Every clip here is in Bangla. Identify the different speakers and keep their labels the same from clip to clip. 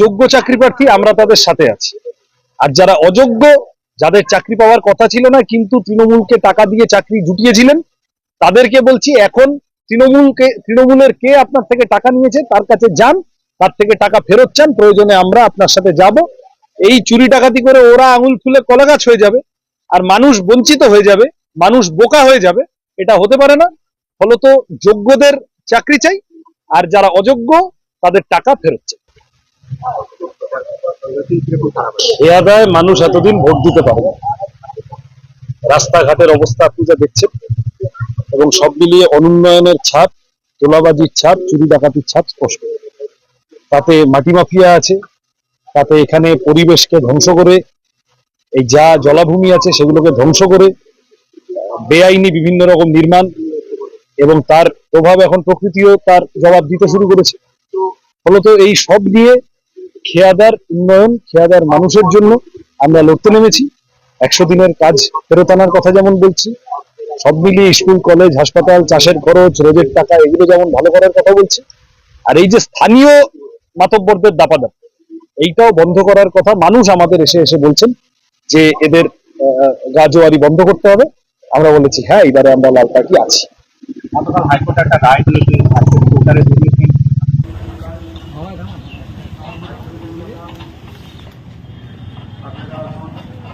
Speaker 1: যোগ্য চাকরি প্রার্থী আমরা তাদের সাথে আছি। আর যারা অযোগ্য, যাদের চাকরি পাওয়ার কথা ছিল না, কিন্তু তৃণমূলকে টাকা দিয়ে চাকরি জুটিয়েছিলেন, তাদেরকে বলছি এখন তৃণমূলকে, তৃণমূলের কে আপনার থেকে টাকা নিয়েছে, তার কাছে যান, তার থেকে টাকা ফেরত চান, প্রয়োজনে আমরা আপনার সাথে যাব। এই চুরি ডাকাতি করে ওরা আঙুল ফুলে কলাগাছ হয়ে যাবে, আর মানুষ বঞ্চিত হয়ে যাবে, মানুষ বোকা হয়ে যাবে, এটা হতে পারে না। ফলত যোগ্যদের চাকরি চাই, আর যারা অযোগ্য, তাদের টাকা ফেরত চাই। মানুষ এতদিন ভোট দিতে পারে রাস্তাঘাটের অবস্থা আপনি যা দেখছেন, এবং সব মিলিয়ে অনুন্নয়নের ছাপ, তোলাবাজির ছাপ, চুরি ডাকাতির ছাপ স্পষ্ট। তাতে মাটি মাফিয়া আছে, তাতে এখানে পরিবেশকে ধ্বংস করে, এই যা জলাভূমি আছে সেগুলোকে ধ্বংস করে, বেআইনি বিভিন্ন রকম নির্মাণ, এবং তার প্রভাব এখন প্রকৃতিও তার জবাব দিতে শুরু করেছে। ফলত এই সব নিয়ে খেয়াদার উন্নয়ন, খেয়াদার মানুষের জন্য আমরা লড়তে নেমেছি। একশো দিনের কাজ ফেরত আনার কথা যেমন বলছি, সব মিলিয়ে স্কুল, কলেজ, হাসপাতাল, চাষের খরচ, রোজের টাকা, এগুলো যেমন ভালো করার কথা বলছি, আর এই যে স্থানীয় মাতব্বরদের দাপাদাপ, এইটাও বন্ধ করার কথা মানুষ আমাদের এসে এসে বলছেন যে এদের গাজোয়ারি বন্ধ করতে হবে। আমরা বলেছি হ্যাঁ এবারে আমরা লাল পার্টি আছি।
Speaker 2: হাইকোর্ট একটা রায় দিয়েছে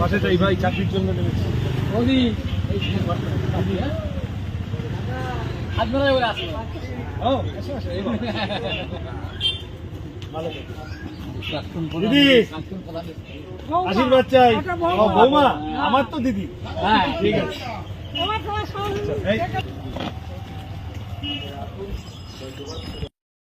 Speaker 2: পাশে তো এই ভাই চাকরির জন্য নেমেছে। ও, এসো, এসো, এই ভালো দিদি! আশীর্বাদ চাই। ও, বৌমা আমার তো দিদি। ঠিক আছে। এই।